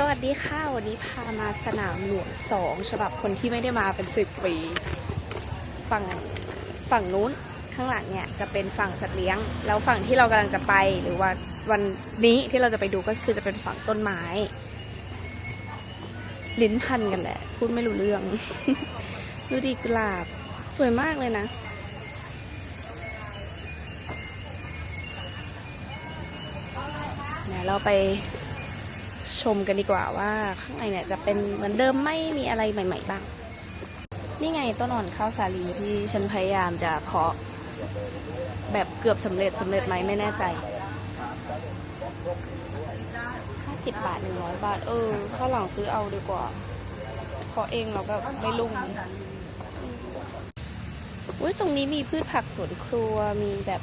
สวัสดีค่ะ วันนี้พามาสนามหลวงสองฉบับคนที่ไม่ได้มาเป็นสิบปี ฝั่งฝั่งนู้นข้างหลังเนี่ยจะเป็นฝั่งสัตว์เลี้ยง แล้วฝั่งที่เรากำลังจะไปหรือว่าวันนี้ที่เราจะไปดูก็คือจะเป็นฝั่งต้นไม้ ลิ้นพันกันแหละ พูดไม่รู้เรื่อง ดูดีกุหลาบ สวยมากเลยนะเดี๋ยวเราไป ชมกันดีกว่าว่าข้างในเนี่ยจะเป็นเหมือนเดิมไม่มีอะไรใหม่ ๆ บ้าง นี่ไงต้นอ่อนข้าวสาลีที่ฉันพยายามจะเพาะแบบเกือบสำเร็จสำเร็จไหมไม่แน่ใจ50บาท 100 บาท เออข้าวหลังซื้อเอาดีกว่าเพราะเองเราแบบไม่ลุ่มอุ้ยตรงนี้มีพืชผักสวนครัวมีแบบ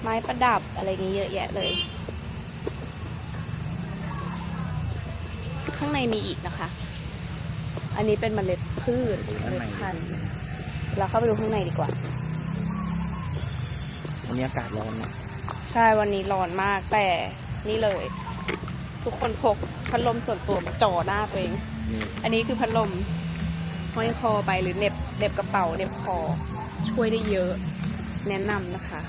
ไม้ประดับอะไรอย่างงี้เยอะแยะเลย ข้างในมีอีกนะคะ อันนี้เป็นเมล็ดพืชเมล็ดพันธุ์เราเข้าไปดูข้างในดีกว่า วันนี้อากาศร้อนนะใช่วันนี้ร้อนมากแต่นี่เลย ทุกคนพกพัดลมส่วนตัวมาจ่อหน้าตัวเองมีอันนี้คือพัดลมห้อยคอไปหรือเหน็บเหน็บกระเป๋าเหน็บคอช่วยได้เยอะแนะนำนะคะ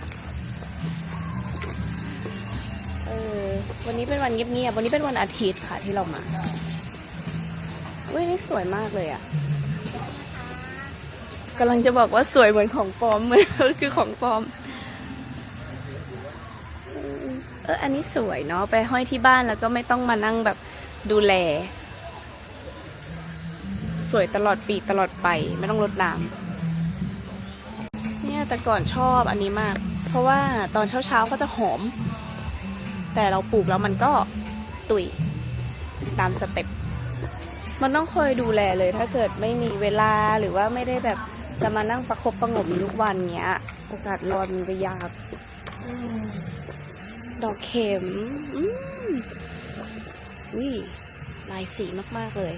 เออ วันนี้เป็นวันเงียบๆ วันนี้เป็นวันอาทิตย์ค่ะที่เรามาเว้ยนี่สวยมากเลยอะ่ะกำลังจะบอกว่าสวยเหมือนของปลอมเหมือนคือของปลอม เออ อันนี้สวยเนาะไปห้อยที่บ้านแล้วก็ไม่ต้องมานั่งแบบดูแล สวยตลอดปีตลอดไปไม่ต้องรดน้ำเนี่ยแต่ก่อนชอบอันนี้มาก เพราะว่าตอนเช้าๆก็จะหอม แต่เราปลูกแล้วมันก็ตุยตามสเต็ปมันต้องคอยดูแลเลย ถ้าเกิดไม่มีเวลาหรือว่าไม่ได้แบบจะมานั่งประคบประงมทุกวันเนี้ย โอกาสรอดมันก็ยากอดอกเข็มอืมวิลายสีมากๆเลย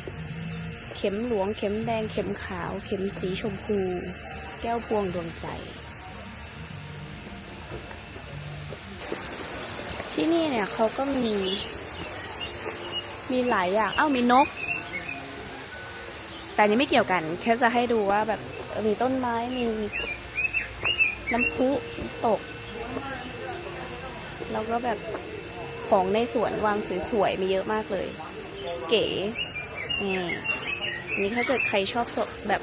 เข็มหลวงเข็มแดงเข็มขาว เข็มสีชมพู แก้วพวงดวงใจ ที่นี่เนี่ยเขาก็มี มีหลายอย่าง เอ้ามีนก แต่นี้ไม่เกี่ยวกัน แค่จะให้ดูว่าแบบมีต้นไม้มีน้ำพุตก แล้วก็แบบของในสวนวางสวยๆ มีเยอะมากเลย เก๋นี่นี่ถ้าเกิดใครชอบสดแบบ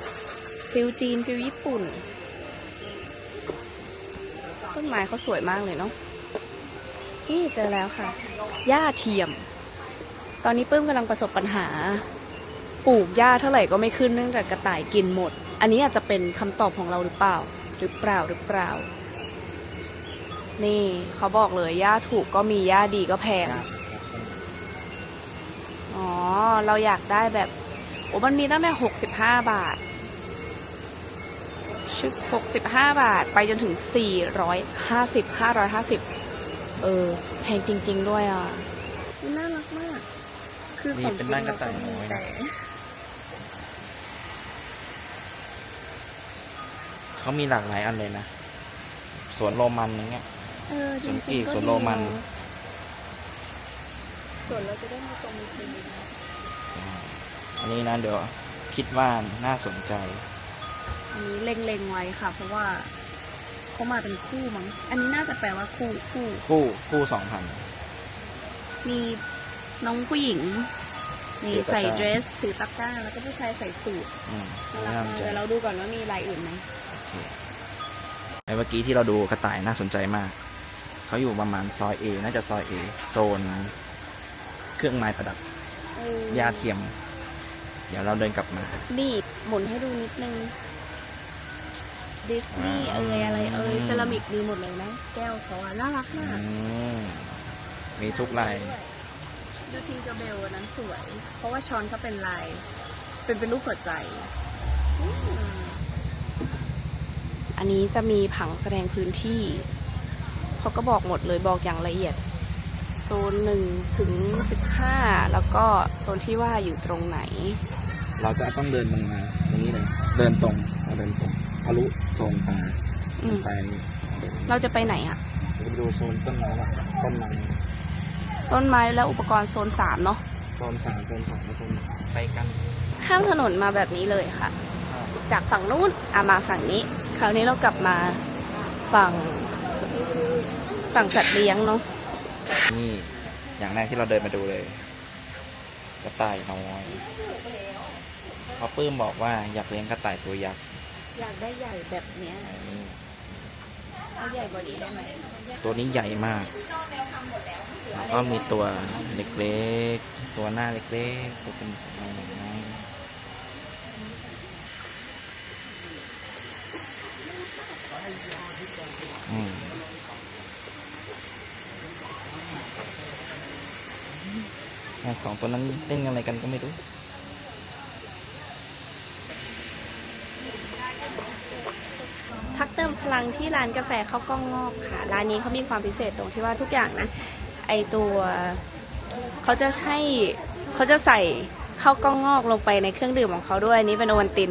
ฟิลจีนฟิลญี่ปุ่น ต้นไม้เขาสวยมากเลยเนาะ นี่เจอแล้วค่ะ หญ้าเทียม ตอนนี้ปื้มกำลังประสบปัญหา ปลูกหญ้าเท่าไหร่ก็ไม่ขึ้นเนื่องจากกระต่ายกินหมด อันนี้อาจจะเป็นคำตอบของเราหรือเปล่า หรือเปล่าหรือเปล่า นี่เขาบอกเลยหญ้าถูกก็มีหญ้าดีก็แพง อ๋อ เราอยากได้แบบโอ้มันมีตั้งแต่หกสิบห้าบาทชุดหกสิบห้าบาท ไปจนถึงสี่ร้อยห้าสิบห้าร้อยห้าสิบ เออแพงจริง ๆ ด้วยอะน่ารักมาก คือนี่ของจเป็นริงบ้านกเราระก็ต่ายมีน้อยแต่นะเขามีหลากหลายอันเลยนะ สวนโรมันอย่างเงี้ยเออจสวนกรีริงกๆก็สวนดีโรมัน เอะส่วนเราจะได้มีตรงมีทีอันนี้นะเดี๋ยวคิดว่าน่าสนใจ อันนี้เล็งๆไว้ค่ะ เพราะว่า เขามาเป็นคู่มั้ง อันนี้น่าจะแปลว่าคู่คู่ คู่คู่สองพัน มีน้องผู้หญิงนี่ถือตะกร้าใส่เดรสถือตะกร้า แล้วก็ผู้ชายใส่สูทอืมน่ารักน่าสมานกใจเดี๋ยวเราดูก่อนว่ามีลายอื่นไหมไอ้เมื่อกี้ที่เราดูกระต่ายน่าสนใจมาก เขาอยู่ประมาณซอยเอน่าจะซอยเอโซน เครื่องไม้ประดับเออหญ้าเทียม เดี๋ยวเราเดินกลับมานี่หมุนให้ดูนิดนึง ดิสนีย์อ่าเอยอะไรเอยเซรามิกมีหมดเลยนะ แก้วเขาอะน่ารักอืมากมมีทุกลาย ดูทิงเกอร์เบลอันนั้นสวย เพราะว่าช้อนเขาเป็นลาย เป็นเป็นรูปหัวใจอันนี้จะมีผังแสดงพื้นที่ เขาก็บอกหมดเลยบอกอย่างละเอียด โซนหนึ่งถึงสิบห้าแล้วก็โซนที่ว่าอยู่ตรงไหน เราจะต้องเดินตรงมาตรงนี้เลย เดินตรงเราเดินตรง ทะลุโซนตาอืมไปเราจะไปไหนอะไปดูโซนต้นไม้ว่ะต้นไม้ต้นไม้และอุปกรณ์โซนสามเนาะโซซนสามโซนสองโซนหนึ่งไปกันข้ามถนนมาแบบนี้เลยค่ะ จากฝั่งนู้นอามาฝั่งนี้ คราวนี้เรากลับมาฝั่งฝั่งสัตว์เลี้ยงเนาะนี่อย่างแรกที่เราเดินมาดูเลยกระต่ายน้อยเพราะปื้มบอกว่าอยากเลี้ยงกระต่ายตัวยักษ์ อยากได้ใหญ่แบบเนี้ยเอาใหญ่กว่านี้ได้ไหมตัวนี้ใหญ่มากแล้วก็มีตัวเล็กๆ ตัวหน้าเล็กๆ ตัวเป็นอยๆอืมอะสองตัวนั้นเล่นอะไรกันก็ไม่รู้ พักเติมพลังที่ร้านกาแฟข้าวกล้องงอกค่ะ ร้านนี้เขามีความพิเศษตรงที่ว่าทุกอย่างนะ ไอตัวเขาจะให้เขาจะใส่ข้าวกล้องงอกลงไปในเครื่องดื่มของเขาด้วยอันนี้เป็นโอวัลติน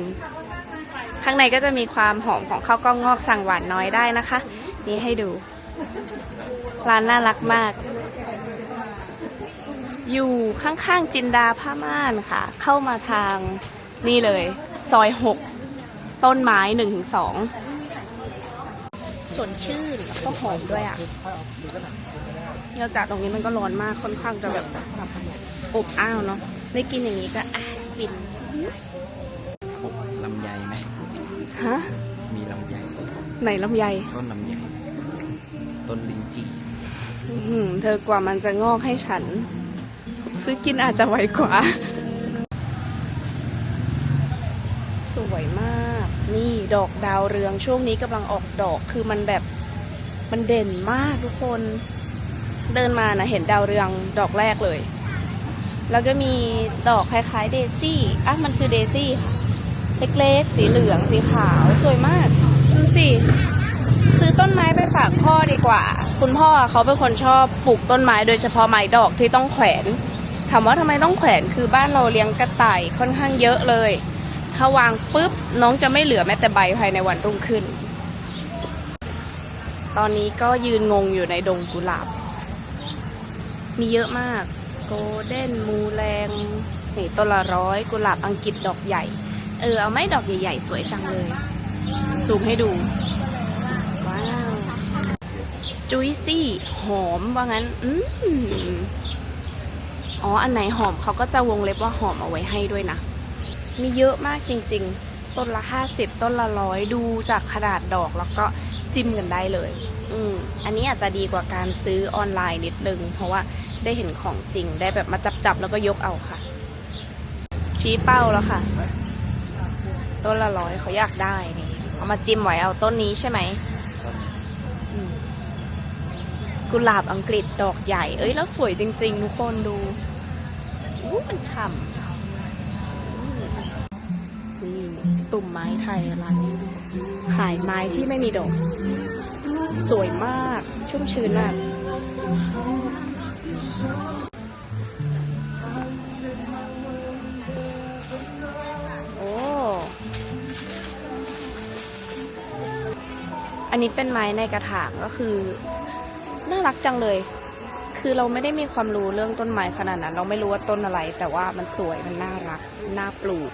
ข้างในก็จะมีความหอมของข้าวกล้องงอกสั่งหวานน้อยได้นะคะ นี่ให้ดู ร้านน่ารักมาก อยู่ข้างๆจินดาผ้าม่านค่ะ เข้ามาทางนี่เลย ซอยหกต้นไม้หนึ่งถึงสอง สดชื่นแล้วก็หอมด้วยอะอากาศตรงนี้มันก็ร้อนมากค่อนข้างจะแบบอบอ้าวเนาะได้กินอย่างนี้ก็อะฟินปลูกลำไยไหมฮะมีลำไยไหนลำไยต้นลำไยต้นลิ้นจี่อื้อหือเธอกว่ามันจะงอกให้ฉัน ซื้อกินอาจจะไวกว่า สวยมาก นี่ดอกดาวเรืองช่วงนี้กำลังออกดอกคือมันแบบมันเด่นมากทุกคน เดินมานะเห็นดาวเรืองดอกแรกเลย แล้วก็มีดอกคล้ายๆเดซี่อะมันคือเดซี่ค่ะเล็กๆ สีเหลืองสีขาวสวยมากดูสิซื้อต้นไม้ไปฝากพ่อดีกว่า คุณพ่อเขาเป็นคนชอบปลูกต้นไม้ โดยเฉพาะไม้ดอกที่ต้องแขวนถามว่าทำไมต้องแขวนคือบ้านเราเลี้ยงกระต่ายค่อนข้างเยอะเลย ถ้าวางปุ๊บน้องจะไม่เหลือแม้แต่ใบภายในวันรุ่งขึ้น ตอนนี้ก็ยืนงงอยู่ในดงกุหลาบ มีเยอะมาก โกลเด้นมูแรงนี่ต้นละร้อยกุหลาบอังกฤษดอกใหญ่ เออ เอาไม้ดอกใหญ่ๆ สวยจังเลย ซูมให้ดู ว้าว จุยซี่ หอมว่างั้น อืมอ๋อ อันไหนหอมเขาก็จะวงเล็บว่าหอมเอาไว้ให้ด้วยนะ มีเยอะมากจริงๆ ต้นละห้าสิบต้นละร้อยดูจากขนาดดอกแล้วก็จิ้มกันได้เลย อืมอันนี้อาจจะดีกว่าการซื้อออนไลน์นิดนึง เพราะว่าได้เห็นของจริงได้แบบมาจับๆแล้วก็ยกเอาค่ะ ชี้เป้าแล้วค่ะ ต้นละร้อยเขาอยากได้นี่เอามาจิ้มไว้เอาต้นนี้ใช่ไหมมกุหลาบอังกฤษดอกใหญ่ เอ้ย แล้วสวยจริง ๆ ทุกคนดูอู้มันฉ่ำ ตุ่มไม้ไทยร้านนี้ ขายไม้ที่ไม่มีดอก สวยมาก ชุ่มชื้นมาก โอ้ อันนี้เป็นไม้ในกระถางก็คือ น่ารักจังเลย คือเราไม่ได้มีความรู้เรื่องต้นไม้ขนาดนั้น เราไม่รู้ว่าต้นอะไร แต่ว่ามันสวย มันน่ารัก น่าปลูก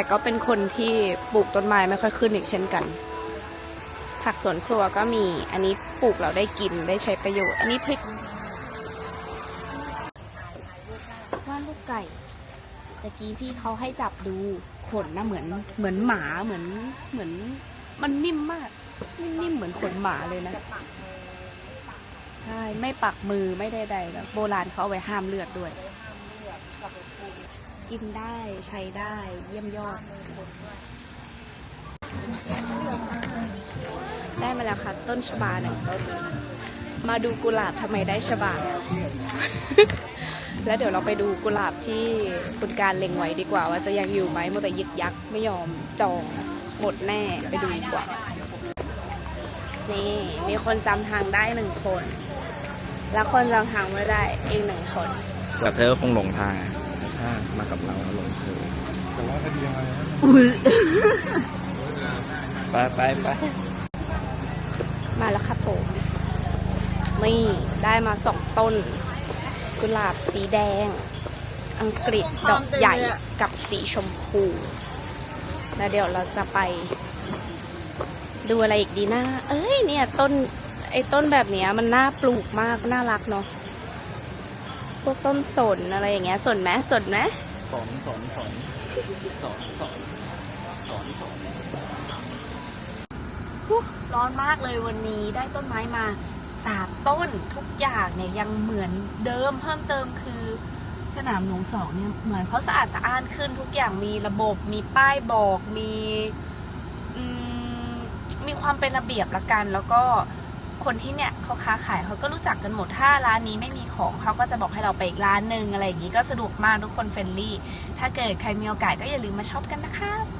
แต่ก็เป็นคนที่ปลูกต้นไม้ไม่ค่อยขึ้นอีกเช่นกัน ผักสวนครัวก็มีอันนี้ปลูกเราได้กินได้ใช้ประโยชน์ อันนี้พริกว่านลูกไก่ตะกี้พี่เขาให้จับดูขนนะเหมือนเหมือนหมาเหมือนเหมือน มันนิ่มมากนิ่มๆเหมือนขนหมาเลยนะใช่ไม่ปักมือไม่ได้ใดแบบโบราณเขาเอาไว้ห้ามเลือดด้วย กินได้ใช้ได้เยี่ยมยอด ได้มาแล้วค่ะ ต้นชบาหนึ่งต้นมาดูกุหลาบทำไมได้ชบา แล้วเดี๋ยวเราไปดูกุหลาบที่คุณการเล็งไว้ดีกว่า ว่าจะยังอยู่ไหมมัวแต่ยึกยักไม่ยอมจองหมดแน่ไปดูดีกว่า นี่มีคนจำทางได้หนึ่งคน แล้วคนจำทางไม่ได้อีกหนึ่งคน แต่เธอคงหลงทางอะ ถ้ามากับเราหลงเธอแต่ว่าคดีอะไรนะไปไปไปมาแล้วครับผมนี่ได้มาสองต้น กุหลาบสีแดง อังกฤษดอกใหญ่กับสีชมพู แล้วเดี๋ยวเราจะไป ดูอะไรอีกดีนะ เอ้ยเนี่ย ต้นไอ้ต้นแบบเนี้ยมันน่าปลูกมาก น่ารักเนาะ พวกต้นสนอะไรอย่างเงี้ยสนไหมสนไหมสอนสอนสอนสอนสอนสอนสนร้อนมากเลยวันนี้ได้ต้นไม้มาสามต้นทุกอย่างเนี่ยยังเหมือนเดิมเพิ่มเติมคือสนามหลวงสองเนี่ยเหมือนเขาสะอาดสะอ้านขึ้นทุกอย่างมีระบบ มีป้ายบอกมีมีความเป็นระเบียบละกันแล้วก็ คนที่เนี่ยเขาค้าขายเขาก็รู้จักกันหมดถ้าร้านนี้ไม่มีของเขาก็จะบอกให้เราไปอีกร้านหนึ่งอะไรอย่างนี้ก็สะดวกมากทุกคนเฟรนลี่ ถ้าเกิดใครมีโอกาสก็อย่าลืมมาช็อปกันนะคะ